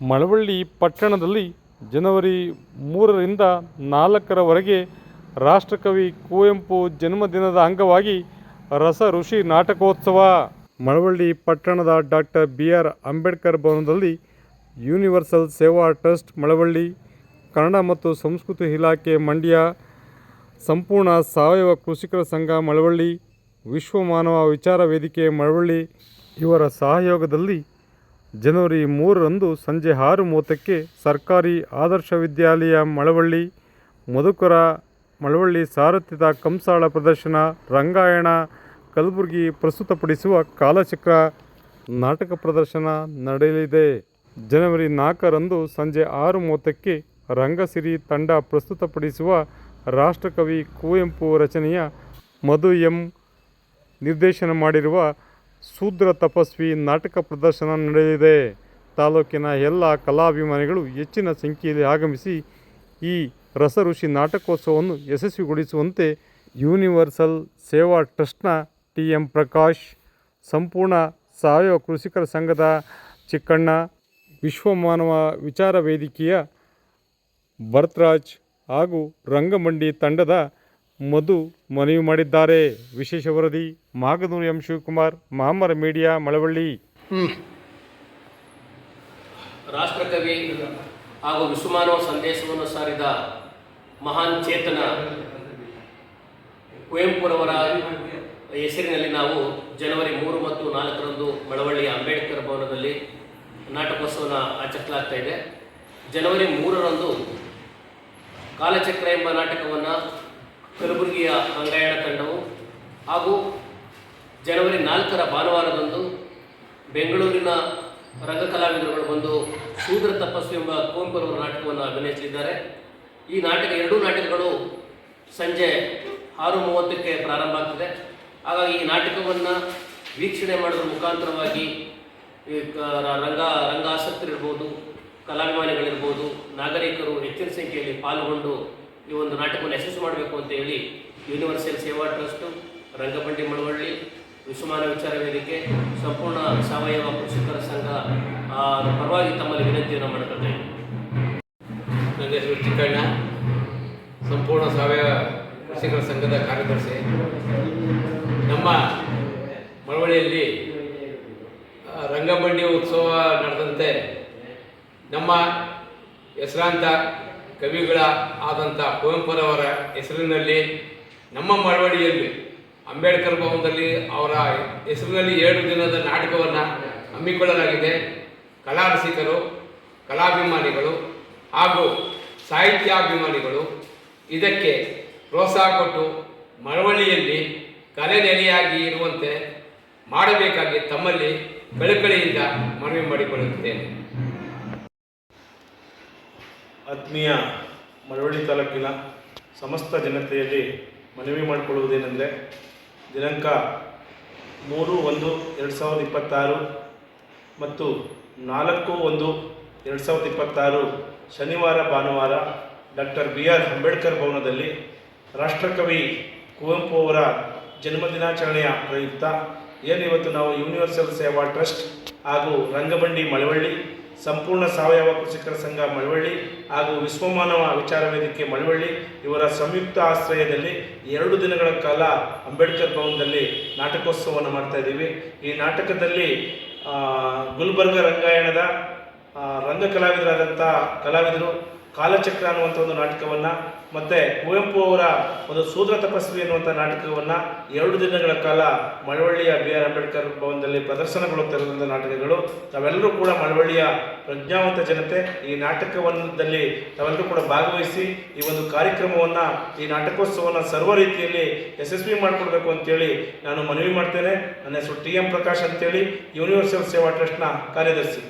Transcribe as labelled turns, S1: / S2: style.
S1: ಮಳವಳ್ಳಿ ಪಟ್ಟಣದಲ್ಲಿ ಜನವರಿ ಮೂರರಿಂದ ನಾಲ್ಕರವರೆಗೆ ರಾಷ್ಟ್ರಕವಿ ಕುವೆಂಪು ಜನ್ಮದಿನದ ಅಂಗವಾಗಿ ರಸ ಋಷಿ ನಾಟಕೋತ್ಸವ. ಮಳವಳ್ಳಿ ಪಟ್ಟಣದ ಡಾಕ್ಟರ್ ಬಿ ಆರ್ ಅಂಬೇಡ್ಕರ್ ಭವನದಲ್ಲಿ ಯೂನಿವರ್ಸಲ್ ಸೇವಾ ಟ್ರಸ್ಟ್ ಮಳವಳ್ಳಿ, ಕನ್ನಡ ಮತ್ತು ಸಂಸ್ಕೃತಿ ಇಲಾಖೆ ಮಂಡ್ಯ, ಸಂಪೂರ್ಣ ಸಾವಯವ ಕೃಷಿಕರ ಸಂಘ ಮಳವಳ್ಳಿ, ವಿಶ್ವ ಮಾನವ ವಿಚಾರ ವೇದಿಕೆ ಮಳವಳ್ಳಿ ಇವರ ಸಹಯೋಗದಲ್ಲಿ ಜನವರಿ ಮೂರರಂದು ಸಂಜೆ ಆರು ಮೂವತ್ತಕ್ಕೆ ಸರ್ಕಾರಿ ಆದರ್ಶ ವಿದ್ಯಾಲಯ ಮಳವಳ್ಳಿ, ಮಧುಕರ ಮಳವಳ್ಳಿ ಸಾರಥ್ಯದ ಕಂಸಾಳ ಪ್ರದರ್ಶನ, ರಂಗಾಯಣ, ಕಲಬುರಗಿ ಪ್ರಸ್ತುತಪಡಿಸುವ ಕಾಲಚಕ್ರ ನಾಟಕ ಪ್ರದರ್ಶನ ನಡೆಯಲಿದೆ. ಜನವರಿ ನಾಲ್ಕರಂದು ಸಂಜೆ ಆರು ಮೂವತ್ತಕ್ಕೆ ರಂಗಸಿರಿ ತಂಡ ಪ್ರಸ್ತುತಪಡಿಸುವ ರಾಷ್ಟ್ರಕವಿ ಕುವೆಂಪು ರಚನೆಯ ಮಧು ಎಂ ನಿರ್ದೇಶನ ಮಾಡಿರುವ ಶೂದ್ರ ತಪಸ್ವಿ ನಾಟಕ ಪ್ರದರ್ಶನ ನಡೆದಿದೆ ತಾಲೂಕಿನ ಎಲ್ಲ ಕಲಾಭಿಮಾನಿಗಳು ಹೆಚ್ಚಿನ ಸಂಖ್ಯೆಯಲ್ಲಿ ಆಗಮಿಸಿ ಈ ರಸಋಷಿ ನಾಟಕೋತ್ಸವವನ್ನು ಯಶಸ್ವಿಗೊಳಿಸುವಂತೆ ಯೂನಿವರ್ಸಲ್ ಸೇವಾ ಟ್ರಸ್ಟ್ನ ಟಿ ಎಂ ಪ್ರಕಾಶ್, ಸಂಪೂರ್ಣ ಸಾವಯವ ಕೃಷಿಕರ ಸಂಘದ ಚಿಕ್ಕಣ್ಣ, ವಿಶ್ವಮಾನವ ವಿಚಾರ ವೇದಿಕೆಯ ಭರತ್ರಾಜ್ ಹಾಗೂ ರಂಗಮಂಡಿ ತಂಡದ ಮಧು ಮನವಿ ಮಾಡಿದ್ದಾರೆ. ವಿಶೇಷ ವರದಿ, ಮಾಗನೂರು ಎಂ ಶಿವಕುಮಾರ್ ಮಹಾಮರ ಮೀಡಿಯಾ, ಮಳವಳ್ಳಿ.
S2: ರಾಷ್ಟ್ರಕವಿ ಹಾಗೂ ವಿಶ್ವಮಾನವ ಸಂದೇಶವನ್ನು ಸಾರಿದ ಮಹಾನ್ ಚೇತನ ಕುವೆಂಪುರವರ ಹೆಸರಿನಲ್ಲಿ ನಾವು ಜನವರಿ ಮೂರು ಮತ್ತು ನಾಲ್ಕರಂದು ಮಳವಳ್ಳಿಯ ಅಂಬೇಡ್ಕರ್ ಭವನದಲ್ಲಿ ನಾಟಕೋತ್ಸವನ ಆಚರಿಸಲಾಗ್ತಾ ಇದೆ. ಜನವರಿ ಮೂರರಂದು ಕಾಲಚಕ್ರ ಎಂಬ ನಾಟಕವನ್ನು ಕಲಬುರಗಿಯ ರಂಗಾಯಣ ತಂಡವು ಹಾಗೂ ಜನವರಿ ನಾಲ್ಕರ ಭಾನುವಾರದಂದು ಬೆಂಗಳೂರಿನ ರಂಗ ಕಲಾವಿದರುಗಳು ಬಂದು ಶೂದ್ರ ತಪಸ್ವಿ ಎಂಬ ಕುವೆಂಪುರವರ ನಾಟಕವನ್ನು ಅಭಿನಯಿಸಲಿದ್ದಾರೆ. ಈ ನಾಟಕ ಎರಡೂ ನಾಟಕಗಳು ಸಂಜೆ ಆರು ಮೂವತ್ತಕ್ಕೆ ಪ್ರಾರಂಭ ಆಗ್ತದೆ. ಹಾಗಾಗಿ ಈ ನಾಟಕವನ್ನು ವೀಕ್ಷಣೆ ಮಾಡೋದ್ರ ಮುಖಾಂತರವಾಗಿ ರಂಗ, ರಂಗಾಸಕ್ತರಿರ್ಬೋದು, ಕಲಾಭಿಮಾನಿಗಳಿರ್ಬೋದು, ನಾಗರಿಕರು ಹೆಚ್ಚಿನ ಸಂಖ್ಯೆಯಲ್ಲಿ ಪಾಲ್ಗೊಂಡು ಈ ಒಂದು ನಾಟಕವನ್ನು ಯಶಸ್ಸು ಮಾಡಬೇಕು ಅಂತ ಹೇಳಿ ಯೂನಿವರ್ಸಲ್ ಸೇವಾ ಟ್ರಸ್ಟ್ ರಂಗಬಂಡಿ ಮಳವಳ್ಳಿ, ವಿಶ್ವಮಾನ ವಿಚಾರ ವೇದಿಕೆ, ಸಂಪೂರ್ಣ ಸಾವಯವ ಕೃಷಿಕರ ಸಂಘ ಪರವಾಗಿ ತಮ್ಮಲ್ಲಿ ವಿನಂತಿಯನ್ನು ಮಾಡ್ಕೊಳ್ತಾ ಇದ್ದೀನಿ
S3: ನನ್ನ ಹೆಸರು ಚಿಕ್ಕಣ್ಣ. ಸಂಪೂರ್ಣ ಸಾವಯವ ಕೃಷಿಕರ ಸಂಘದ ಕಾರ್ಯದರ್ಶಿ. ನಮ್ಮ ಮಳವಳ್ಳಿಯಲ್ಲಿ ರಂಗಬಂಡಿ ಉತ್ಸವ ನಡೆದಂತೆ ನಮ್ಮ ಹೆಸರಾಂತ ಕವಿಗಳ ಆದಂಥ ಕುವೆಂಪುರವರ ಹೆಸರಿನಲ್ಲಿ ನಮ್ಮ ಮಳವಳ್ಳಿಯಲ್ಲಿ ಅಂಬೇಡ್ಕರ್ ಭವನದಲ್ಲಿ ಅವರ ಹೆಸರಿನಲ್ಲಿ ಎರಡು ದಿನದ ನಾಟಕವನ್ನು ಹಮ್ಮಿಕೊಳ್ಳಲಾಗಿದೆ. ಕಲಾ ರಸಿಕರು ಕಲಾಭಿಮಾನಿಗಳು ಹಾಗೂ ಸಾಹಿತ್ಯಾಭಿಮಾನಿಗಳು ಇದಕ್ಕೆ ಪ್ರೋತ್ಸಾಹ ಕೊಟ್ಟು ಮಳವಳ್ಳಿಯಲ್ಲಿ ಕಲೆ ನೆಲೆಯಾಗಿ ಇರುವಂತೆ ಮಾಡಬೇಕಾಗಿ ತಮ್ಮಲ್ಲಿ ಕಳಕಳಿಯಿಂದ ಮನವಿ ಮಾಡಿಕೊಳ್ಳುತ್ತೇನೆ.
S4: ಆತ್ಮೀಯ ಮಳವಳ್ಳಿ ತಾಲೂಕಿನ ಸಮಸ್ತ ಜನತೆಯಲ್ಲಿ ಮನವಿ ಮಾಡಿಕೊಳ್ಳುವುದೇನೆಂದರೆ ದಿನಾಂಕ ಮೂರು ಒಂದು ಎರಡು ಸಾವಿರದ ಇಪ್ಪತ್ತಾರು ಮತ್ತು ನಾಲ್ಕು ಒಂದು ಎರಡು ಸಾವಿರದ ಇಪ್ಪತ್ತಾರು ಶನಿವಾರ, ಭಾನುವಾರ ಡಾಕ್ಟರ್ ಬಿ ಆರ್ ಅಂಬೇಡ್ಕರ್ ಭವನದಲ್ಲಿ ರಾಷ್ಟ್ರಕವಿ ಕುವೆಂಪು ಅವರ ಜನ್ಮದಿನಾಚರಣೆಯ ಪ್ರಯುಕ್ತ ಏನಿವತ್ತು ನಾವು ಯೂನಿವರ್ಸಲ್ ಸೇವಾ ಟ್ರಸ್ಟ್ ಹಾಗೂ ರಂಗಬಂಡಿ ಮಳವಳ್ಳಿ ಸಂಪೂರ್ಣ ಸಾವಯವ ಕೃಷಿಕರ ಸಂಘ ಮಳವಳ್ಳಿ ಹಾಗೂ ವಿಶ್ವಮಾನವ ವಿಚಾರ ವೇದಿಕೆ ಮಳವಳ್ಳಿ ಇವರ ಸಂಯುಕ್ತ ಆಶ್ರಯದಲ್ಲಿ ಎರಡು ದಿನಗಳ ಕಾಲ ಅಂಬೇಡ್ಕರ್ ಭವನದಲ್ಲಿ ನಾಟಕೋತ್ಸವವನ್ನು ಮಾಡ್ತಾ ಇದ್ದೀವಿ. ಈ ನಾಟಕದಲ್ಲಿ ಗುಲ್ಬರ್ಗ ರಂಗಾಯಣದ ರಂಗ ಕಲಾವಿದರಾದಂಥ ಕಲಾವಿದರು, ಕಾಲಚಕ್ರ ಅನ್ನುವಂಥ ಒಂದು ನಾಟಕವನ್ನು ಮತ್ತು ಕುವೆಂಪು ಅವರ ಒಂದು ಸೂದ್ರ ತಪಸ್ವಿ ಅನ್ನುವಂಥ ನಾಟಕವನ್ನು ಎರಡು ದಿನಗಳ ಕಾಲ ಮಳವಳ್ಳಿಯ ಬಿ ಆರ್ ಅಂಬೇಡ್ಕರ್ ಭವನದಲ್ಲಿ ಪ್ರದರ್ಶನಗೊಳ್ಳುತ್ತಿರುವಂಥ ನಾಟಕಗಳು. ತಾವೆಲ್ಲರೂ ಕೂಡ ಮಳವಳ್ಳಿಯ ಪ್ರಜ್ಞಾವಂತ ಜನತೆ ಈ ನಾಟಕವನ್ನದಲ್ಲಿ ತಾವೆಲ್ಲರೂ ಕೂಡ ಭಾಗವಹಿಸಿ ಈ ಒಂದು ಕಾರ್ಯಕ್ರಮವನ್ನು, ಈ ನಾಟಕೋತ್ಸವವನ್ನು ಸರ್ವ ರೀತಿಯಲ್ಲಿ ಯಶಸ್ವಿ ಮಾಡಿಕೊಡ್ಬೇಕು ಅಂತೇಳಿ ನಾನು ಮನವಿ ಮಾಡ್ತೇನೆ. ನನ್ನ ಹೆಸರು ಟಿ ಎಂ ಪ್ರಕಾಶ್ ಅಂತೇಳಿ, ಯೂನಿವರ್ಸಲ್ ಸೇವಾ ಟ್ರಸ್ಟ್ನ ಕಾರ್ಯದರ್ಶಿ.